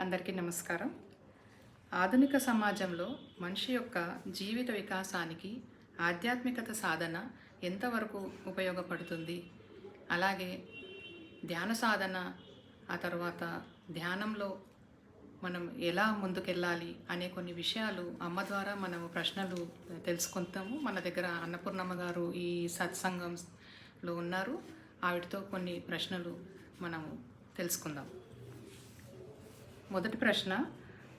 అందరికీ నమస్కారం. ఆధునిక సమాజంలో మనిషి యొక్క జీవిత వికాసానికి ఆధ్యాత్మికత సాధన ఎంతవరకు ఉపయోగపడుతుంది? అలాగే ధ్యాన సాధన ఆ తర్వాత ధ్యానంలో మనం ఎలా ముందుకెళ్ళాలి అనే కొన్ని విషయాలు అమ్మ ద్వారా మనము ప్రశ్నలు తెలుసుకుంటాము. మన దగ్గర అన్నపూర్ణమ్మ గారు ఈ సత్సంగంలో ఉన్నారు. ఆవిడతో కొన్ని ప్రశ్నలు మనము తెలుసుకుందాం. మొదటి ప్రశ్న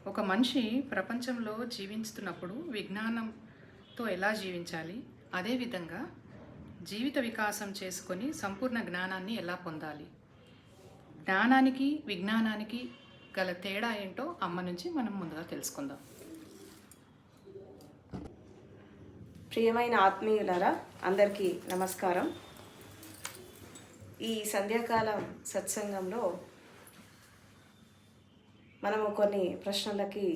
ఒక మనిషి ప్రపంచంలో జీవిస్తున్నప్పుడు విజ్ఞానంతో ఎలా జీవించాలి? అదేవిధంగా జీవిత వికాసం చేసుకొని సంపూర్ణ జ్ఞానాన్ని ఎలా పొందాలి? జ్ఞానానికి విజ్ఞానానికి గల తేడా ఏంటో అమ్మ నుంచి మనం ముందుగా తెలుసుకుందాం. ప్రియమైన ఆత్మీయులారా అందరికీ నమస్కారం. ఈ సంధ్యాకాలం సత్సంగంలో మనము కొన్ని ప్రశ్నలకి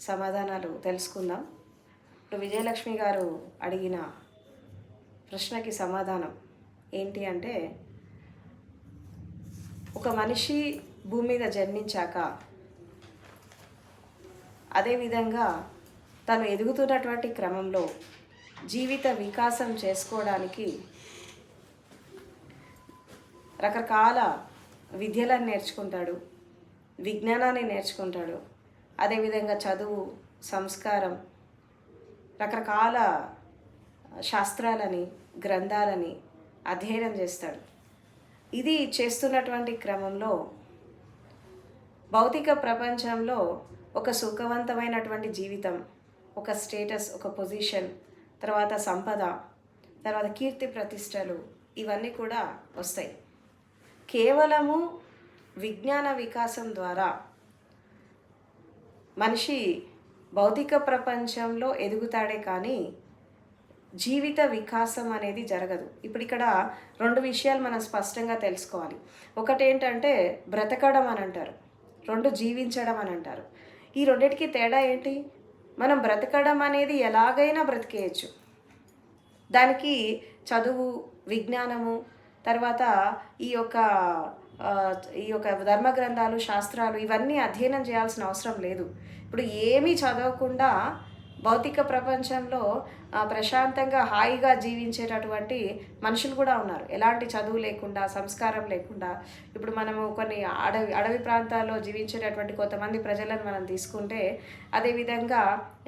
సమాధానాలు తెలుసుకుందాం. ఇప్పుడు విజయలక్ష్మి గారు అడిగిన ప్రశ్నకి సమాధానం ఏంటి అంటే ఒక మనిషి భూమి మీద జన్మించాక అదేవిధంగా తను ఎదుగుతున్నటువంటి క్రమంలో జీవిత వికాసం చేసుకోవడానికి రకరకాల విద్యలను నేర్చుకుంటాడు. విజ్ఞానాన్ని నేర్చుకుంటాడు. అదేవిధంగా చదువు సంస్కారం రకరకాల శాస్త్రాలని గ్రంథాలని అధ్యయనం చేస్తాడు. ఇది చేస్తున్నటువంటి క్రమంలో భౌతిక ప్రపంచంలో ఒక సుఖవంతమైనటువంటి జీవితం ఒక స్టేటస్ ఒక పొజిషన్ తర్వాత సంపద తర్వాత కీర్తి ప్రతిష్టలు ఇవన్నీ కూడా వస్తాయి. కేవలము విజ్ఞాన వికాసం ద్వారా మనిషి భౌతిక ప్రపంచంలో ఎదుగుతాడే కానీ జీవిత వికాసం అనేది జరగదు. ఇప్పుడు ఇక్కడ రెండు విషయాలు మనం స్పష్టంగా తెలుసుకోవాలి. ఒకటి ఏంటంటే బ్రతకడం అని అంటారు. రెండు జీవించడం అని అంటారు. ఈ రెండింటికి తేడా ఏంటి? మనం బ్రతకడం అనేది ఎలాగైనా బ్రతికేయచ్చు. దానికి చదువు విజ్ఞానము తర్వాత ఈ యొక్క ఈ యొక్క ధర్మ గ్రంథాలు శాస్త్రాలు ఇవన్నీ అధ్యయనం చేయాల్సిన అవసరం లేదు. ఇప్పుడు ఏమీ చదవకుండా భౌతిక ప్రపంచంలో ప్రశాంతంగా హాయిగా జీవించేటటువంటి మనుషులు కూడా ఉన్నారు. ఎలాంటి చదువు లేకుండా సంస్కారం లేకుండా. ఇప్పుడు మనము కొన్ని అడవి అడవి ప్రాంతాల్లో జీవించేటటువంటి కొంతమంది ప్రజలను మనం తీసుకుంటే అదేవిధంగా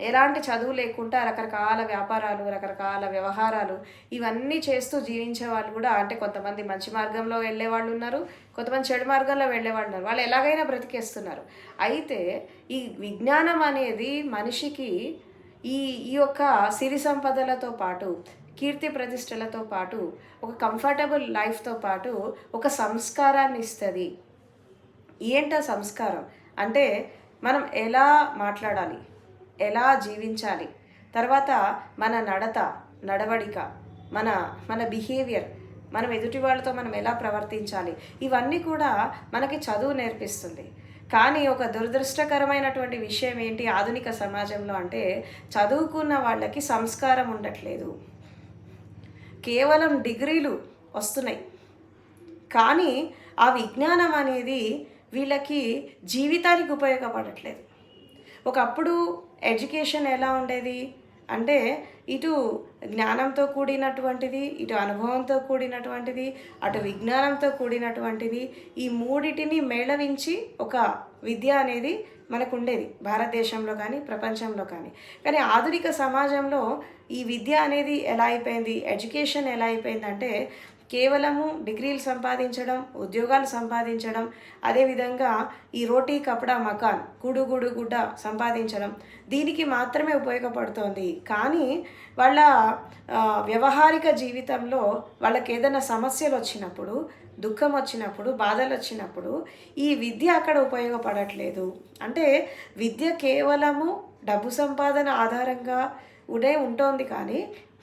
ఎలాంటి చదువు లేకుండా రకరకాల వ్యాపారాలు రకరకాల వ్యవహారాలు ఇవన్నీ చేస్తూ జీవించే వాళ్ళు కూడా అంటే కొంతమంది మంచి మార్గంలో వెళ్ళే వాళ్ళు ఉన్నారు కొంతమంది చెడు మార్గంలో వెళ్ళే వాళ్ళు ఉన్నారు. వాళ్ళు ఎలాగైనా బ్రతికేస్తున్నారు. అయితే ఈ విజ్ఞానం అనేది మనిషికి ఈ ఈ యొక్క సిరి సంపదలతో పాటు కీర్తి ప్రతిష్టలతో పాటు ఒక కంఫర్టబుల్ లైఫ్తో పాటు ఒక సంస్కారాన్ని ఇస్తుంది. ఏంట సంస్కారం? అంటే మనం ఎలా మాట్లాడాలి? ఎలా జీవించాలి? తర్వాత మన నడత నడవడిక మన మన బిహేవియర్ మనం ఎదుటి వాళ్ళతో మనం ఎలా ప్రవర్తించాలి? ఇవన్నీ కూడా మనకి చదువు నేర్పిస్తుంది. కానీ ఒక దురదృష్టకరమైనటువంటి విషయం ఏంటి? ఆధునిక సమాజంలో అంటే చదువుకున్న వాళ్ళకి సంస్కారం ఉండట్లేదు. కేవలం డిగ్రీలు వస్తున్నాయి. కానీ ఆ విజ్ఞానం అనేది వీళ్ళకి జీవితానికి ఉపయోగపడట్లేదు. ఒకప్పుడు ఎడ్యుకేషన్ ఎలా ఉండేది? అంటే ఇటు జ్ఞానంతో కూడినటువంటిది ఇటు అనుభవంతో కూడినటువంటిది అటు విజ్ఞానంతో కూడినటువంటిది ఈ మూడిటిని మేళవించి ఒక విద్య అనేది మనకు ఉండేది భారతదేశంలో కానీ ప్రపంచంలో కానీ. కానీ ఆధునిక సమాజంలో ఈ విద్య అనేది ఎలా అయిపోయింది ఎడ్యుకేషన్ ఎలా అయిపోయిందంటే కేవలము డిగ్రీలు సంపాదించడం ఉద్యోగాలు సంపాదించడం అదేవిధంగా ఈ రోటీ కపడా మకాన్ గుడు గుడు గుడ్డ సంపాదించడం దీనికి మాత్రమే ఉపయోగపడుతోంది. కానీ వాళ్ళ వ్యవహారిక జీవితంలో వాళ్ళకి ఏదైనా సమస్యలు వచ్చినప్పుడు దుఃఖం వచ్చినప్పుడు బాధలు వచ్చినప్పుడు ఈ విద్య అక్కడ ఉపయోగపడట్లేదు. అంటే విద్య కేవలము డబ్బు సంపాదన ఆధారంగా ఉండే ఉంటుంది కానీ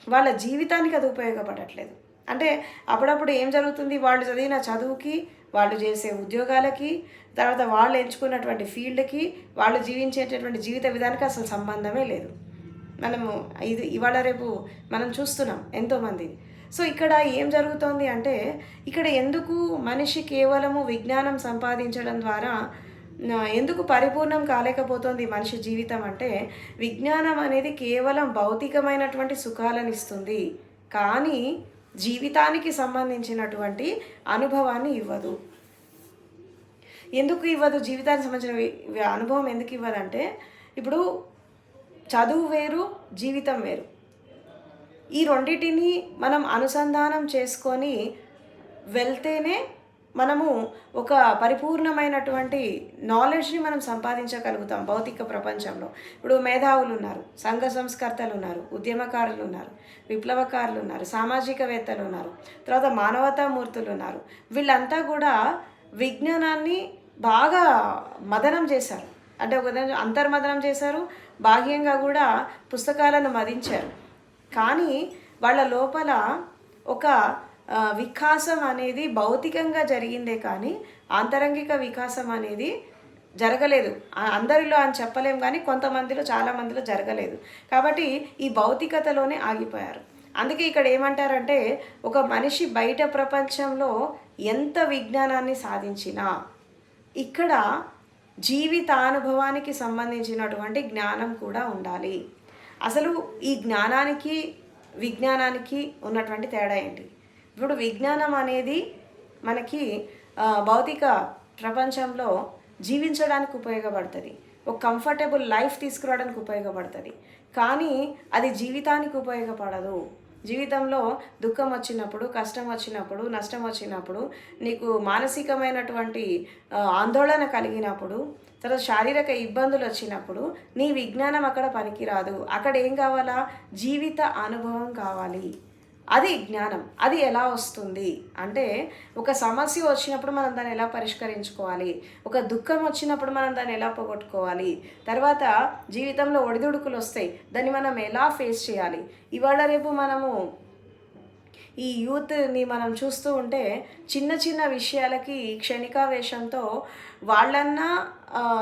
వాళ్ళ జీవితానికి అది ఉపయోగపడట్లేదు. అంటే అప్పుడప్పుడు ఏం జరుగుతుంది? వాళ్ళు చదివిన చదువుకి వాళ్ళు చేసే ఉద్యోగాలకి తర్వాత వాళ్ళు ఎంచుకున్నటువంటి ఫీల్డ్కి వాళ్ళు జీవించేటటువంటి జీవిత విధానానికి అసలు సంబంధమే లేదు. మనము ఇది ఇవాళ రేపు మనం చూస్తున్నాం ఎంతోమంది. సో ఇక్కడ ఏం జరుగుతోంది అంటే ఇక్కడ ఎందుకు మనిషి కేవలము విజ్ఞానం సంపాదించడం ద్వారా ఎందుకు పరిపూర్ణం కాలేకపోతుంది మనిషి జీవితం అంటే విజ్ఞానం అనేది కేవలం భౌతికమైనటువంటి సుఖాలను ఇస్తుంది. కానీ జీవితానికి సంబంధించినటువంటి అనుభవాన్ని ఇవ్వదు. ఎందుకు ఇవ్వదు? జీవితానికి సంబంధించిన అనుభవం ఎందుకు ఇవ్వదంటే ఇప్పుడు చదువు వేరు జీవితం వేరు. ఈ రెండింటిని మనం అనుసంధానం చేసుకొని వెళ్తేనే మనము ఒక పరిపూర్ణమైనటువంటి నాలెడ్జ్ని మనం సంపాదించగలుగుతాం భౌతిక ప్రపంచంలో. ఇప్పుడు మేధావులు ఉన్నారు సంఘ సంస్కర్తలు ఉన్నారు ఉద్యమకారులు ఉన్నారు విప్లవకారులు ఉన్నారు సామాజికవేత్తలు ఉన్నారు తర్వాత మానవతామూర్తులు ఉన్నారు వీళ్ళంతా కూడా విజ్ఞానాన్ని బాగా మదనం చేశారు. అంటే ఒక అంతర్మదనం చేశారు బాహ్యంగా కూడా పుస్తకాలను మదించారు. కానీ వాళ్ళ లోపల ఒక వికాసం అనేది భౌతికంగా జరిగిందే కానీ ఆంతరంగిక వికాసం అనేది జరగలేదు. అందరిలో అని చెప్పలేం కానీ కొంతమందిలో చాలా మందిలో జరగలేదు. కాబట్టి ఈ భౌతికతలోనే ఆగిపోయారు. అందుకే ఇక్కడ ఏమంటారంటే ఒక మనిషి బయట ప్రపంచంలో ఎంత విజ్ఞానాన్ని సాధించినా ఇక్కడ జీవితానుభవానికి సంబంధించినటువంటి జ్ఞానం కూడా ఉండాలి. అసలు ఈ జ్ఞానానికి విజ్ఞానానికి ఉన్నటువంటి తేడా ఏంటి? ఇప్పుడు విజ్ఞానం అనేది మనకి భౌతిక ప్రపంచంలో జీవించడానికి ఉపయోగపడుతుంది. ఒక కంఫర్టబుల్ లైఫ్ తీసుకురావడానికి ఉపయోగపడుతుంది. కానీ అది జీవితానికి ఉపయోగపడదు. జీవితంలో దుఃఖం వచ్చినప్పుడు కష్టం వచ్చినప్పుడు నష్టం వచ్చినప్పుడు నీకు మానసికమైనటువంటి ఆందోళన కలిగినప్పుడు తర్వాత శారీరక ఇబ్బందులు వచ్చినప్పుడు నీ విజ్ఞానం అక్కడ పనికిరాదు. అక్కడ ఏం కావాలా? జీవిత అనుభవం కావాలి. అది జ్ఞానం. అది ఎలా వస్తుంది? అంటే ఒక సమస్య వచ్చినప్పుడు మనం దాన్ని ఎలా పరిష్కరించుకోవాలి? ఒక దుఃఖం వచ్చినప్పుడు మనం దాన్ని ఎలా పోగొట్టుకోవాలి? తర్వాత జీవితంలో ఒడిదుడుకులు వస్తాయి. దాన్ని మనం ఎలా ఫేస్ చేయాలి? ఇవాళ రేపు మనము ఈ యూత్ని మనం చూస్తూ ఉంటే చిన్న చిన్న విషయాలకి క్షణికావేశంతో వాళ్ళన్నా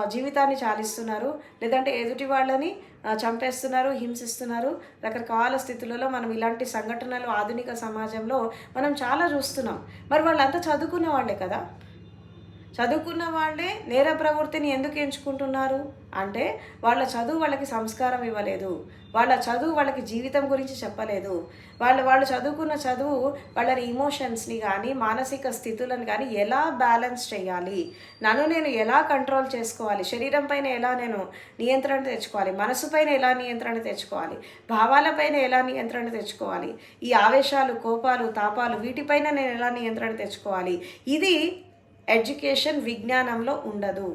జీవితాన్ని చాలిస్తున్నారు. లేదంటే ఎదుటి వాళ్ళని చంపేస్తున్నారు హింసిస్తున్నారు. రకరకాల స్థితులలో మనం ఇలాంటి సంఘటనలు ఆధునిక సమాజంలో మనం చాలా చూస్తున్నాం. మరి వాళ్ళంతా చదువుకునే వాళ్ళే కదా? చదువుకున్న వాళ్ళే నేర ప్రవృత్తిని ఎందుకు ఎంచుకుంటున్నారు? అంటే వాళ్ళ చదువు వాళ్ళకి సంస్కారం ఇవ్వలేదు. వాళ్ళ చదువు వాళ్ళకి జీవితం గురించి చెప్పలేదు. వాళ్ళు వాళ్ళు చదువుకున్న చదువు వాళ్ళ ఇమోషన్స్ని కానీ మానసిక స్థితులను కానీ ఎలా బ్యాలెన్స్ చేయాలి? నన్ను నేను ఎలా కంట్రోల్ చేసుకోవాలి? శరీరం పైన ఎలా నేను నియంత్రణ తెచ్చుకోవాలి? మనసు పైన ఎలా నియంత్రణ తెచ్చుకోవాలి? భావాలపైన ఎలా నియంత్రణ తెచ్చుకోవాలి? ఈ ఆవేశాలు కోపాలు తాపాలు వీటిపైన నేను ఎలా నియంత్రణ తెచ్చుకోవాలి? ఇది ఎడ్యుకేషన్ విజ్ఞానంలో ఉండదు.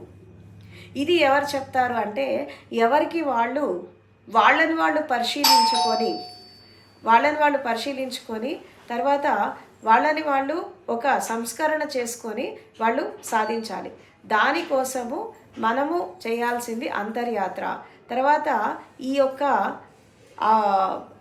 ఇది ఎవరు చెప్తారు అంటే ఎవరికి వాళ్ళు వాళ్ళని వాళ్ళు పరిశీలించుకొని వాళ్ళని వాళ్ళు పరిశీలించుకొని తర్వాత వాళ్ళని వాళ్ళు ఒక సంస్కరణ చేసుకొని వాళ్ళు సాధించాలి. దానికోసము మనము చేయాల్సింది అంతర్యాత్ర. తర్వాత ఈ యొక్క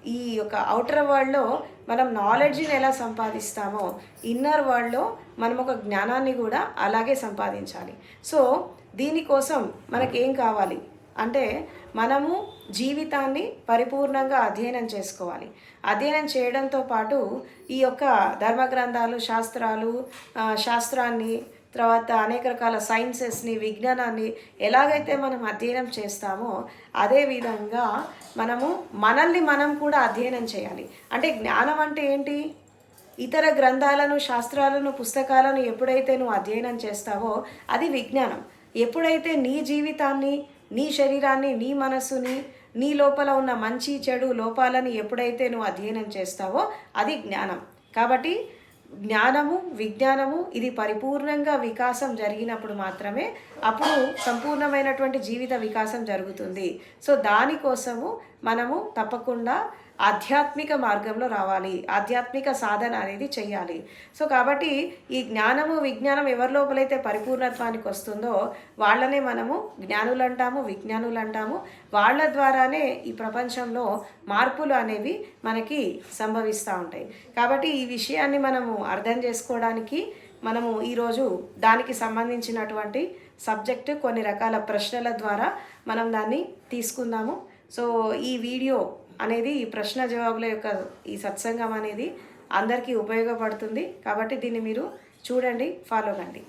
ఈ యొక్క అవుటర్ వరల్డ్లో మనం నాలెడ్జ్ని ఎలా సంపాదిస్తామో ఇన్నర్ వరల్డ్లో మనం ఒక జ్ఞానాన్ని కూడా అలాగే సంపాదించాలి. సో దీనికోసం మనకేం కావాలి? అంటే మనము జీవితాన్ని పరిపూర్ణంగా అధ్యయనం చేసుకోవాలి. అధ్యయనం చేయడంతో పాటు ఈ యొక్క ధర్మ గ్రంథాలు శాస్త్రాలు శాస్త్రాన్ని తర్వాత అనేక రకాల సైన్సెస్ని విజ్ఞానాన్ని ఎలాగైతే మనం అధ్యయనం చేస్తామో అదేవిధంగా మనము మనల్ని మనం కూడా అధ్యయనం చేయాలి. అంటే జ్ఞానం అంటే ఏంటి? ఇతర గ్రంథాలను శాస్త్రాలను పుస్తకాలను ఎప్పుడైతే నువ్వు అధ్యయనం చేస్తావో అది విజ్ఞానం. ఎప్పుడైతే నీ జీవితాన్ని నీ శరీరాన్ని నీ మనస్సుని నీ లోపల ఉన్న మంచి చెడు లోపాలని ఎప్పుడైతే నువ్వు అధ్యయనం చేస్తావో అది జ్ఞానం. కాబట్టి జ్ఞానము విజ్ఞానము ఇది పరిపూర్ణంగా వికాసం జరిగినప్పుడు మాత్రమే అప్పుడు సంపూర్ణమైనటువంటి జీవిత వికాసం జరుగుతుంది. సో దానికోసము మనము తప్పకుండా ఆధ్యాత్మిక మార్గంలో రావాలి. ఆధ్యాత్మిక సాధన అనేది చెయ్యాలి. సో కాబట్టి ఈ జ్ఞానము విజ్ఞానం ఎవరి లోపలైతే పరిపూర్ణత్వానికి వస్తుందో వాళ్ళనే మనము జ్ఞానులు అంటాము విజ్ఞానులు అంటాము వాళ్ళ ద్వారానే ఈ ప్రపంచంలో మార్పులు అనేవి మనకి సంభవిస్తూ ఉంటాయి. కాబట్టి ఈ విషయాన్ని మనము అర్థం చేసుకోవడానికి మనము ఈరోజు దానికి సంబంధించినటువంటి సబ్జెక్టు కొన్ని రకాల ప్రశ్నల ద్వారా మనం దాన్ని తీసుకుందాము. సో ఈ వీడియో అనేది ఈ ప్రశ్న జవాబుల యొక్క ఈ సత్సంగం అనేది అందరికీ ఉపయోగపడుతుంది. కాబట్టి దీన్ని మీరు చూడండి ఫాలో కండి.